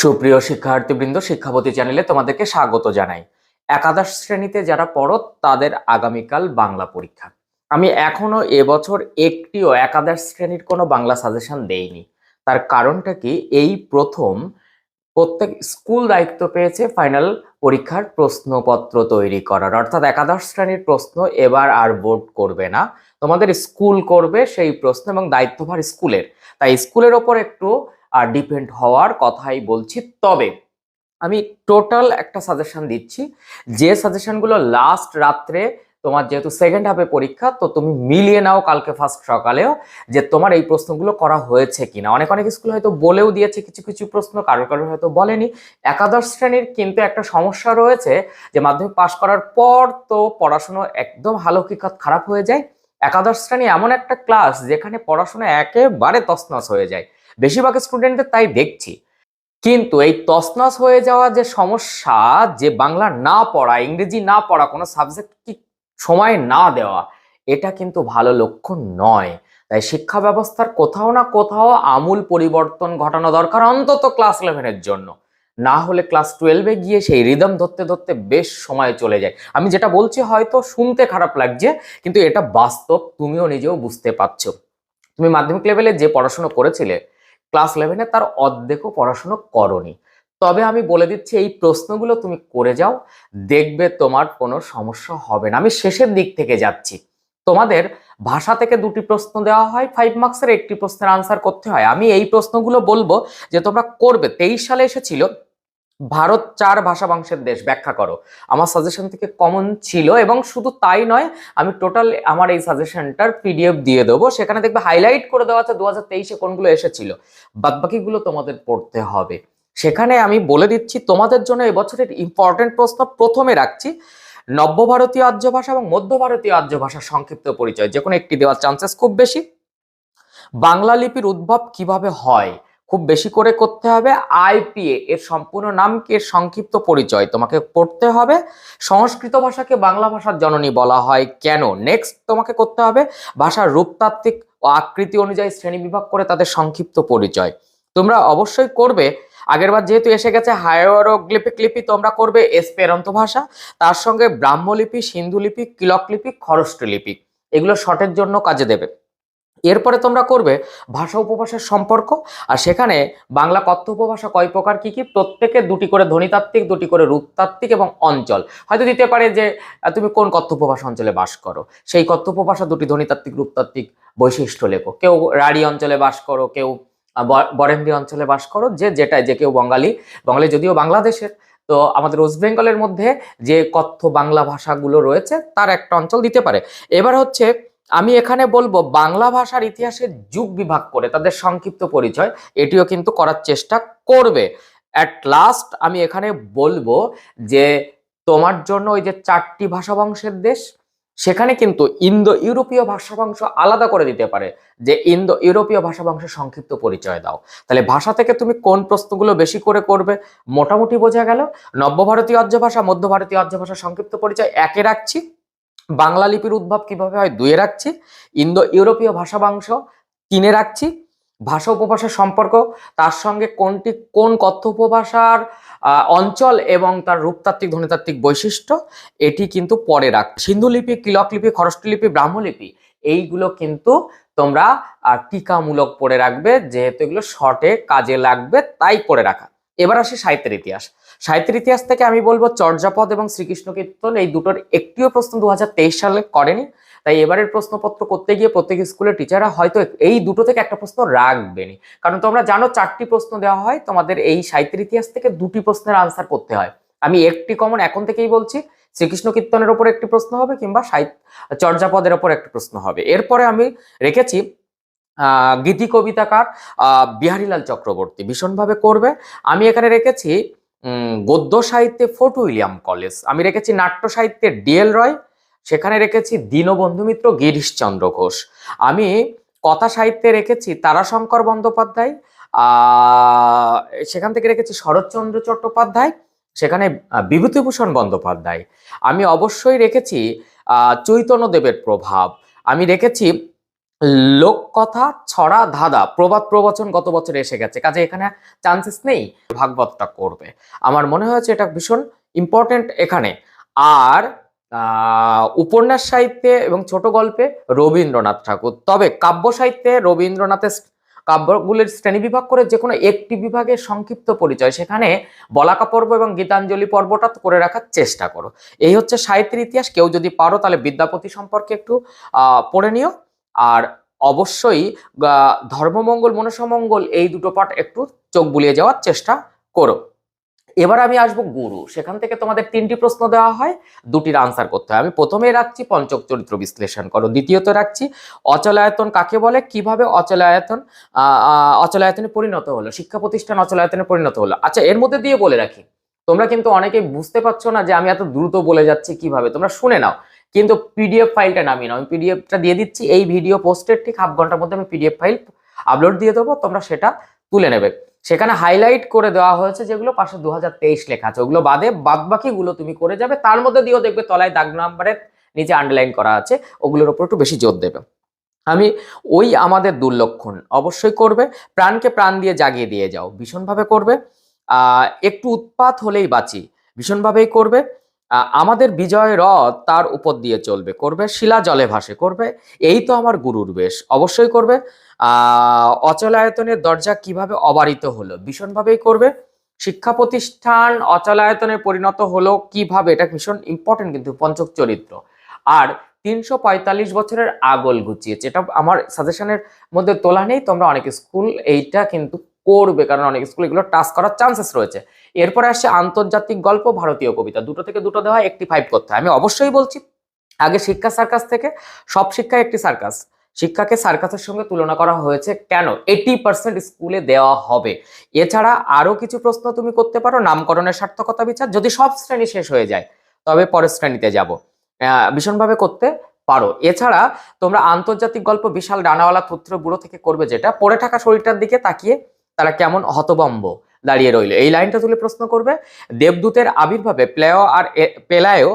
সুপ্রিয় শিক্ষার্থীবৃন্দ শিক্ষাপতি চ্যানেলে তোমাদেরকে স্বাগত জানাই। একাদশ শ্রেণীতে যারা পড়ো, তাদের আগামীকাল বাংলা পরীক্ষা। আমি এখনও এবছর একটিও একাদশ শ্রেণির কোনো বাংলা সাজেশন দেইনি। তার কারণটা কি? এই প্রথম প্রত্যেক স্কুল দায়িত্ব পেয়েছে ফাইনাল পরীক্ষার প্রশ্নপত্র তৈরি করার। অর্থাৎ একাদশ শ্রেণির প্রশ্ন এবার আর বোর্ড করবে না। তোমাদের স্কুল করবে সেই প্রশ্ন এবং দায়িত্বভার স্কুলের। তাই স্কুলের ওপর একটু ডিপেন্ড হওয়ার কথাই বলছি। তবে আমি টোটাল একটা সাজেশন দিচ্ছি। যে সাজেশনগুলো লাস্ট রাত্রে তোমার যেহেতু সেকেন্ড হাফে পরীক্ষা, তো তুমি মিলিয়ে নাও কালকে ফার্স্ট সকালেও যে তোমার এই প্রশ্নগুলো করা হয়েছে কিনা। অনেক অনেক স্কুল হয়তো বলেও দিয়েছে, কিছু কিছু প্রশ্ন কারোর কারোর হয়তো বলেনি। একাদশ শ্রেণির কিন্তু একটা সমস্যা রয়েছে যে মাধ্যমিক পাশ করার পর তো পড়াশুনো একদম হালকিকাত খারাপ হয়ে যায়। একাদশ শ্রেণি এমন একটা ক্লাস যেখানে পড়াশোনা একেবারে তছনছ হয়ে যায়। বেশিরভাগ স্টুডেন্টদের তাই দেখছি। কিন্তু এই তছনছ হয়ে যাওয়া যে সমস্যা, যে বাংলা না পড়া, ইংরেজি না পড়া, কোনো সাবজেক্ট কি সময় না দেওয়া, এটা কিন্তু ভালো লক্ষণ নয়। তাই শিক্ষা ব্যবস্থার কোথাও না কোথাও আমূল পরিবর্তন ঘটানো দরকার অন্তত ক্লাস ইলেভেনের জন্য। না হলে ক্লাস টুয়েলভে গিয়ে সেই রিদম ধরতে ধরতে বেশ সময় চলে যায়। আমি যেটা বলছি হয়তো শুনতে খারাপ লাগছে, কিন্তু এটা বাস্তব, তুমিও নিজেও বুঝতে পারছ। তুমি মাধ্যমিক লেভেলে যে পড়াশোনা করেছিলে ক্লাস ইলেভেনে তার অর্ধেকও পড়াশুনো করনি। তবে আমি বলে দিচ্ছি, এই প্রশ্নগুলো তুমি করে যাও, দেখবে তোমার কোনো সমস্যা হবে না। আমি শেষের দিক থেকে যাচ্ছি। তোমাদের ভাষা থেকে দুটি প্রশ্ন দেওয়া হয় ফাইভ মার্কসের একটি প্রশ্নের আনসার করতে হয়। আমি এই প্রশ্নগুলো বলব যে তোমরা করবে। তেইশ সালে এসেছিল ভারত চার ভাষা বংশের দেশ, ব্যাখ্যা করো। আমার সাজেশন থেকে কমন ছিল এবং শুধু তাই নয়, আমি টোটাল আমার এই সাজেশনটার পিডিএফ দিয়ে দেবো। সেখানে দেখবে হাইলাইট করে দেওয়া আছে দু হাজার তেইশে কোনগুলো এসেছিল। বাদবাকিগুলো তোমাদের পড়তে হবে। সেখানে আমি বলে দিচ্ছি, তোমাদের জন্য এবছরের ইম্পর্টেন্ট প্রশ্ন প্রথমে রাখছি নব্য ভারতীয় আর্য ভাষা এবং মধ্য ভারতীয় আর্য ভাষার সংক্ষিপ্ত পরিচয়। যে কোনো একটি দেওয়ার চান্সেস খুব বেশি। বাংলা লিপির উদ্ভব কীভাবে হয়? খুব বেশি করে করতে হবে। আইপিএ এর সম্পূর্ণ নাম কি? এর সংক্ষিপ্ত পরিচয় তোমাকে পড়তে হবে। সংস্কৃত ভাষাকে বাংলা ভাষার জননী বলা হয়। কেন? নেক্সট তোমাকে করতে হবে ভাষার রূপতাত্ত্বিক ও আকৃতি অনুযায়ী শ্রেণি বিভাগ করে তাদের সংক্ষিপ্ত পরিচয়। তোমরা অবশ্যই করবে। আগেরবার যেহেতু এসে গেছে হায়ারোগ্লিপিক লিপি, তোমরা করবে এসপেরন্ত ভাষা। তার সঙ্গে ব্রাহ্মলিপি, সিন্ধুলিপি কিলকলিপি খরষ্ট লিপি এগুলো শর্টের জন্য কাজে দেবে। এরপরে তোমরা করবে ভাষা উপভাষার সম্পর্ক, আর সেখানে বাংলা কথ্য উপভাষা কয় প্রকার, কি কি? প্রত্যেকে দুটি করে ধ্বনিতাত্ত্বিক, দুটি করে রূপতাত্ত্বিক এবং অঞ্চল। হয়তো দিতে পারে যে তুমি কোন কথ্য উপভাষা অঞ্চলে বাস করো? সেই কথ্য উপভাষা দুটি ধ্বনিতাত্ত্বিক, রূপতাত্ত্বিক বৈশিষ্ট্য লেখো। কেউ রাঢ়ী অঞ্চলে বাস করো, কেউ বরেন্দ্রী অঞ্চলে বাস করো, যে যেটাই যে কেউ বঙ্গালী বঙ্গালী যদিও বাংলাদেশের, তো আমাদের ওয়েস্ট বেঙ্গলের মধ্যে যে কথ্য বাংলা ভাষাগুলো রয়েছে, তার একটা অঞ্চল দিতে পারে। এবার হচ্ছে আমি এখানে বলব বাংলা ভাষার ইতিহাসে যুগ বিভাগ করে তাদের সংক্ষিপ্ত পরিচয়, এটিও কিন্তু করার চেষ্টা করবে। অ্যাট লাস্ট আমি এখানে বলব যে তোমার জন্য ওই যে চারটি ভাষা বংশের দেশ, সেখানে কিন্তু ইন্দো ইউরোপীয় ভাষা বংশ আলাদা করে দিতে পারে যে ইন্দো ইউরোপীয় ভাষা বংশের সংক্ষিপ্ত পরিচয় দাও। তাহলে ভাষা থেকে তুমি কোন প্রশ্নগুলো বেশি করে করবে? মোটামুটি বোঝা গেল। নব্য ভারতীয় আর্য ভাষা মধ্য ভারতীয় আর্য ভাষার সংক্ষিপ্ত পরিচয় একে রাখছি। বাংলা লিপির উদ্ভব কীভাবে হয় দুয়ে রাখছি। ইন্দো ইউরোপীয় ভাষা বংশ রাখছি। ভাষা উপভাষার সম্পর্ক, তার সঙ্গে কোনটি, কোন কথ্য উপভাষার অঞ্চল এবং তার রূপতাত্ত্বিক, ধ্বনিতাত্ত্বিক বৈশিষ্ট্য, এটি কিন্তু পরে রাখ সিন্ধু লিপি কিলক লিপি খরষ্ট লিপি ব্রাহ্মলিপি এইগুলো কিন্তু তোমরা টিকামূলক পড়ে রাখবে, যেহেতু এগুলো শর্টে কাজে লাগবে, তাই পড়ে রাখা। এবার আসি সাহিত্যের ইতিহাস। সাহিত্যের ইতিহাস থেকে আমি বলব চর্যাপদ এবং শ্রীকৃষ্ণ কীর্তন এই দুটোর একটিও প্রশ্ন দু হাজার তেইশ সালে করেনি। তাই এবারের প্রশ্নপত্র করতে গিয়ে প্রত্যেক স্কুলের টিচাররা হয়তো এই দুটো থেকে একটা প্রশ্ন রাখবেনি কারণ তোমরা জানো চারটি প্রশ্ন দেওয়া হয়, তোমাদের এই সাহিত্যের ইতিহাস থেকে দুটি প্রশ্নের আনসার করতে হয়। আমি একটি কমন এখন থেকেই বলছি শ্রীকৃষ্ণ কীর্তনের ওপর একটি প্রশ্ন হবে কিংবা সাহিত্য চর্যাপদের ওপর একটি প্রশ্ন হবে। এরপরে আমি রেখেছি গীতি কবিতাকার বিহারীলাল চক্রবর্তী। ভীষণভাবে করবে। আমি এখানে রেখেছি গদ্য সাহিত্যে ফোর্ট উইলিয়াম কলেজ। আমি রেখেছি নাট্য সাহিত্যে ডিএল রয়, সেখানে রেখেছি দীনবন্ধু মিত্র, গিরিশচন্দ্র ঘোষ। আমি কথা সাহিত্যে রেখেছি তারাশঙ্কর বন্দ্যোপাধ্যায় সেখান থেকে রেখেছি শরৎচন্দ্র চট্টোপাধ্যায়, সেখানে বিভূতিভূষণ বন্দ্যোপাধ্যায়। আমি অবশ্যই রেখেছি চৈতন্যদেবের প্রভাব। আমি রেখেছি লোককথা, ছড়া, ধাঁধা, প্রবাদ প্রবচন গত বছর এসে গেছে। কাজে এখানে চান্সেস নেই ভাগবতটা করবে। আমার মনে হয়েছে এটা ভীষণ ইম্পর্টেন্ট এখানে। আর উপন্যাস সাহিত্যে এবং ছোট গল্পে রবীন্দ্রনাথ ঠাকুর। তবে কাব্য সাহিত্যে রবীন্দ্রনাথের কাব্যগুলির শ্রেণীবিভাগ করে যে কোনো একটি বিভাগের সংক্ষিপ্ত পরিচয়, সেখানে বলাকা পর্ব এবং গীতাঞ্জলি পর্বটা করে রাখার চেষ্টা করো। এই হচ্ছে সাহিত্যের ইতিহাস। কেউ যদি পারো তাহলে বিদ্যাপতি সম্পর্কে একটু পড়ে নিও। আর অবশ্যই ধর্মমঙ্গল, মনসামঙ্গল এই দুটো পাঠ একটু চোখ বুলিয়ে যাওয়ার চেষ্টা করো। এবার আমি আসব গুরু। সেখান থেকে তোমাদের তিনটি প্রশ্ন দেওয়া হয়, দুটির আনসার করতে হয়। আমি প্রথমে রাখছি, পঞ্চক চরিত্র বিশ্লেষণ করো। দ্বিতীয়ত রাখছি, অচলায়তন কাকে বলে? কীভাবে অচলায়তন? অচলায়তনে পরিণত হলো? শিক্ষা প্রতিষ্ঠান অচলায়তনে পরিণত হলো? আচ্ছা এর মধ্যে দিয়ে বলে রাখি। তোমরা কিন্তু অনেকেই বুঝতে পারছ না যে আমি এত দ্রুত বলে যাচ্ছি কীভাবে। তোমরা শুনে নাও। কিন্তু পিডিএফ ফাইলটা নামিয়ে নাও। আমি পিডিএফটা দিয়ে দিচ্ছি, এই ভিডিও পোস্টের ঠিক হাফ ঘণ্টার মধ্যে আমি পিডিএফ ফাইল আপলোড দিয়ে দেবো, তোমরা সেটা তুলে নেবে। সেখানে হাইলাইট করে দেওয়া হয়েছে যেগুলো পাশে দু হাজার তেইশ লেখা আছে। ওগুলো বাদে বাদ বাকিগুলো তুমি করে যাবে, তার মধ্যে দিয়েও দেখবে তলায় দাগ নাম্বারের নিচে আন্ডারলাইন করা আছে, ওগুলোর উপর একটু বেশি জোর দেবে। আমি ওই আমাদের দুর্লক্ষণ অবশ্যই করবে, প্রাণকে প্রাণ দিয়ে জাগিয়ে দিয়ে যাও, ভীষণভাবে করবে। একটু উৎপাত হলেই বাঁচি, ভীষণভাবেই করবে। আমাদের বিজয় রথ তার উপর দিয়ে চলবে, করবে, শিলা জলে ভাসে, করবে। এই তো আমার গুরুর বেশ, অবশ্যই করবে। অচলায়তনের দরজা কীভাবে অবারিত হলো? ভীষণভাবেই করবে। শিক্ষা প্রতিষ্ঠান অচলায়তনে পরিণত হলো কীভাবে? এটা ভীষণ ইম্পর্টেন্ট কিন্তু পঞ্চক চরিত্র। আর তিনশো পঁয়তাল্লিশ বছরের আগল গুছিয়েছে এটা আমার সাজেশনের মধ্যে তোলা নেই, তোমরা অনেক স্কুল এইটা কিন্তু করবে, কারণ অনেক স্কুল এগুলো টাচ করার চান্সেস রয়েছে। এরপরে আসছে আন্তর্জাতিক গল্প, ভারতীয় কবিতা। দুটো থেকে দুটো দেওয়া, একটি ফাইভ করতে হয়। আমি অবশ্যই বলছি, আগে শিক্ষা সার্কাস থেকে, সব শিক্ষা একটি সার্কাস শিক্ষাকে সার্কাসের সঙ্গে তুলনা করা হয়েছে কেন? এইটি পার্সেন্ট স্কুলে দেওয়া হবে। এছাড়া আরও কিছু প্রশ্ন তুমি করতে পারো, নামকরণের সার্থকতা বিচার, যদি সব শ্রেণি শেষ হয়ে যায়, তবে পরের শ্রেণীতে যাব। ভীষণভাবে করতে পারো। এছাড়া তোমরা আন্তর্জাতিক গল্প, বিশাল ডানাওয়ালা থুত্র বুড়ো থেকে করবে যেটা, পড়ে থাকা শরীরটার দিকে তাকিয়ে তারা কেমন হতবম্ব। দাঁড়িয়ে রইল। এই লাইনটা তুলে প্রশ্ন করবে, দেবদূতের আবির্ভাবে প্লেও আর পেলায়ও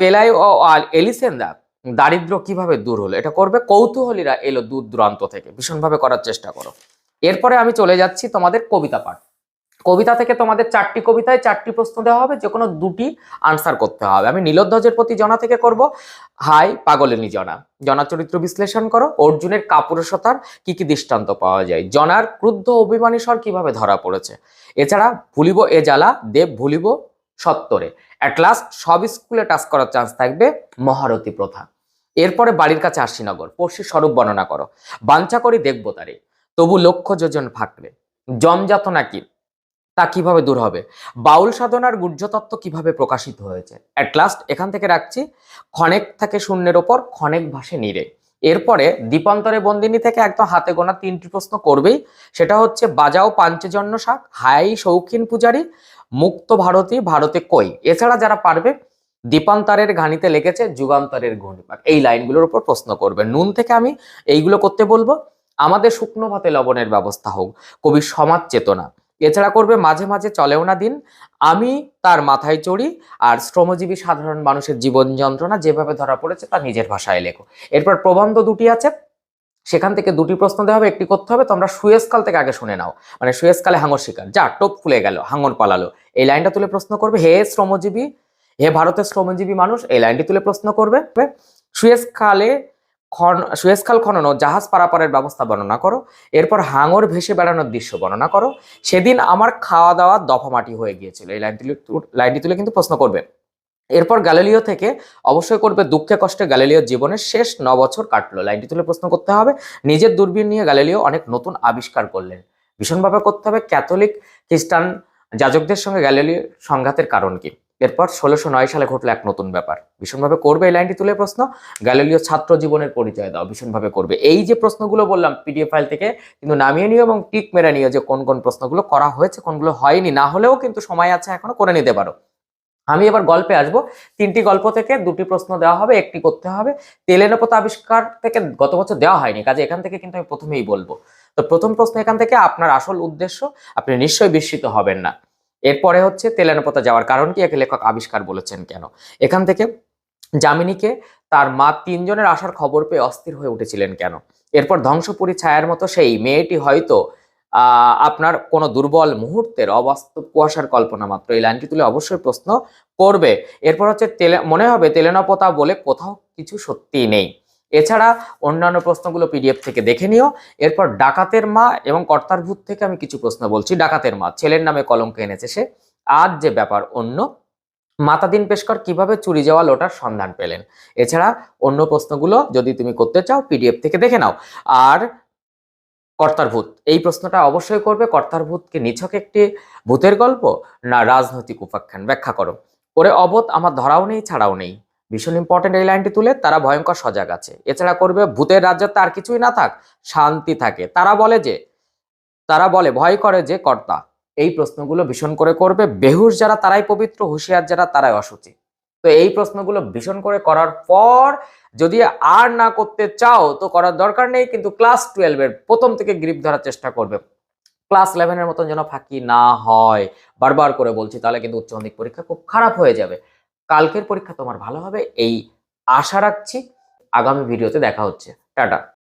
পেলায় ও আর এলিসেন্দা দারিদ্র কীভাবে দূর হলো? এটা করবে কৌতূহলীরা এলো দূর দূরান্ত থেকে। ভীষণভাবে করার চেষ্টা করো। এরপরে আমি চলে যাচ্ছি তোমাদের কবিতা পাঠ। কবিতা থেকে তোমাদের চারটি কবিতায় চারটি প্রশ্ন দেওয়া হবে যে কোনো দুটি আনসার করতে হবে। আমি নীলোধ্বজের প্রতি জনা থেকে করব। হাই, পাগলিনী জনা। জনা চরিত্র বিশ্লেষণ করো। অর্জুনের কাপুরুষতার কি কি দৃষ্টান্ত পাওয়া যায়? জনার ক্রুদ্ধ অভিমানী স্বর কীভাবে ধরা পড়েছে? এছাড়া ভুলিব এ জ্বালা, দেব ভুলিব সত্তরে। অ্যাট লাস্ট সব স্কুলে টাচ করার চান্স থাকবে মহারথী প্রথা। এরপরে বাড়ির কাছে আশিনগর। পড়শির স্বরূপ বর্ণনা করো। বাঞ্ছা করি দেখব তারে তবু লক্ষ্য যোজন ফাঁকবে জমজাত নাকি তা কীভাবে দূর হবে? বাউল সাধনার গুহ্যতত্ত্ব কীভাবে প্রকাশিত হয়েছে? অ্যাট লাস্ট এখান থেকে রাখছি, ক্ষণেক থাকে শূন্যের ওপর, ক্ষণেক ভাসে নিরে। এরপরে দীপান্তরে বন্দিনী থেকে একদম হাতে গোনা তিনটি প্রশ্ন করবেই। সেটা হচ্ছে, বাজাও পাঞ্চজন্য শাক হাই শৌখিন পূজারি, মুক্ত ভারতী, ভারতে কই? এছাড়া যারা পারবে, দীপান্তরের ঘানিতে লেগেছে যুগান্তরের ঘূর্ণিপাক এই লাইনগুলোর উপর প্রশ্ন করবে। নুন থেকে আমি এইগুলো করতে বলব। আমাদের শুকনো ভাতে লবণের ব্যবস্থা হোক। কবির সমাজ চেতনা। এছাড়া করবে মাঝে মাঝে চলেও না দিন। আমি তার মাথায় চড়ি আর শ্রমজীবী সাধারণ মানুষের জীবন যন্ত্রণা যেভাবে ধরা পড়েছে তা নিজের ভাষায় লেখো। এরপর প্রবন্ধ দুটি আছে। সেখান থেকে দুটি প্রশ্ন দেওয়া হবে, একটি করতে হবে। তোমরা সুয়েজকাল থেকে আগে শুনে নাও। মানে সুয়েজকালে হাঙর শিকার। যা, টোপ খুলে গেল, হাঙর পালালো। এই লাইনটা তুলে প্রশ্ন করবে, হে শ্রমজীবী, হে ভারতের শ্রমজীবী মানুষ, এই লাইনটি তুলে প্রশ্ন করবে। সুয়েজকালে খন সুয়েজকাল খনন ও জাহাজ পারাপারের ব্যবস্থা বর্ণনা করো। এরপর হাঙর ভেসে বেড়ানোর দৃশ্য বর্ণনা করো। সেদিন আমার খাওয়া দাওয়া দফামাটি হয়ে গিয়েছিল। এই লাইনটি লাইনটি তুলে কিন্তু প্রশ্ন করবে। এরপর গ্যালিলিও থেকে অবশ্যই করবে দুঃখে কষ্টে গ্যালিলিওর জীবনের শেষ ন বছর কাটলো। লাইনটি তুলে প্রশ্ন করতে হবে, নিজের দূরবীন নিয়ে গ্যালিলিও অনেক নতুন আবিষ্কার করলেন। ভীষণভাবে করতে হবে। ক্যাথলিক, খ্রিস্টান যাজকদের সঙ্গে গ্যালিলিওর সংঘাতের কারণ কি? এরপর ষোলোশো নয় সালে ঘটলো এক নতুন ব্যাপার। ভীষণভাবে করবে এই লাইনটি তুলে প্রশ্ন? গ্যালিলিও ছাত্র জীবনের পরিচয় দাও, ভীষণভাবে করবে। এই যে প্রশ্নগুলো বললাম পিডিএফ ফাইল থেকে, কিন্তু নামিয়ে নিও এবং টিক মেরে নিও যে কোন কোন প্রশ্নগুলো করা হয়েছে, কোনগুলো হয়নি। না হলেও কিন্তু সময় আছে, এখনও করে নিতে পারো। আমি এবার গল্পে আসব। তিনটি গল্প থেকে দুটি প্রশ্ন দেওয়া হবে, একটি করতে হবে। তেলেনপত আবিষ্কার থেকে গত বছর দেওয়া হয়নি, কাজে এখান থেকে কিন্তু আমি প্রথমেই বলব। তো প্রথম প্রশ্ন এখান থেকে, আপনার আসল উদ্দেশ্য, আপনি নিশ্চয়ই বিস্মিত হবেন না। এরপরে হচ্ছে তেলেনপতা যাওয়ার কারণ কি একে লেখক আবিষ্কার বলেছেন কেন? এখান থেকে যামিনীকে তার মা তিনজনের আসার খবর পেয়ে অস্থির হয়ে উঠেছিলেন কেন? এরপর ধ্বংসপুরী ছায়ার মতো সেই মেয়েটি হয়তো আপনার কোনো দুর্বল মুহূর্তের অবাস্তব কুয়াশার কল্পনা মাত্র। এই লাইনটি তুলে অবশ্যই প্রশ্ন করবে। এরপর হচ্ছে তেলে, মনে হবে তেলেনপতা বলে কোথাও কিছু সত্যি নেই। এছাড়া অন্যান্য প্রশ্নগুলো পিডিএফ থেকে দেখে নিও। এরপর ডাকাতের মা এবং কর্তার ভূত থেকে আমি কিছু প্রশ্ন বলছি। ডাকাতের মা, ছেলের নামে কলঙ্ক এনেছে সে। আজ যে ব্যাপার অন্য মাতাদিন পেশকর কীভাবে চুরি যাওয়া লোটার সন্ধান পেলেন? এছাড়া অন্য প্রশ্নগুলো যদি তুমি করতে চাও পিডিএফ থেকে দেখে নাও। আর কর্তার ভূত, এই প্রশ্নটা অবশ্যই করবে। কর্তার ভূতকে নিছক একটি ভূতের গল্প না রাজনৈতিক উপাখ্যান? ব্যাখ্যা করো। ওরে অবধ, আমার ধরাও নেই, ছাড়াও নেই। ভীষণ ইম্পর্টেন্ট এই লাইনটি তুলে তারা ভয়ঙ্কর সজাগ আছে। এছাড়া করবে, ভূতের রাজ্যতে আর কিছুই না থাক, শান্তি থাকে। তারা বলে যে, তারা বলে, ভয় করে যে কর্তা। এই প্রশ্নগুলো ভীষণ করে করবে, বেহুশ যারা তারাই পবিত্র, হুঁশিয়ার যারা তারাই অসুচি। তো এই প্রশ্নগুলো ভীষণ করে করার পর, যদি আর না করতে চাও, তো করার দরকার নেই, কিন্তু ক্লাস টুয়েলভের প্রথম থেকে গ্রিপ ধরার চেষ্টা করবে। ক্লাস ইলেভেনের মতন যেন ফাঁকি না হয়। বারবার করে বলছি, তাহলে কিন্তু উচ্চ মাধ্যমিক পরীক্ষা খুব খারাপ হয়ে যাবে। কালকের পরীক্ষা তোমার ভালো হবে এই আশা রাখছি। আগামী ভিডিওতে দেখা হচ্ছে। টাটা।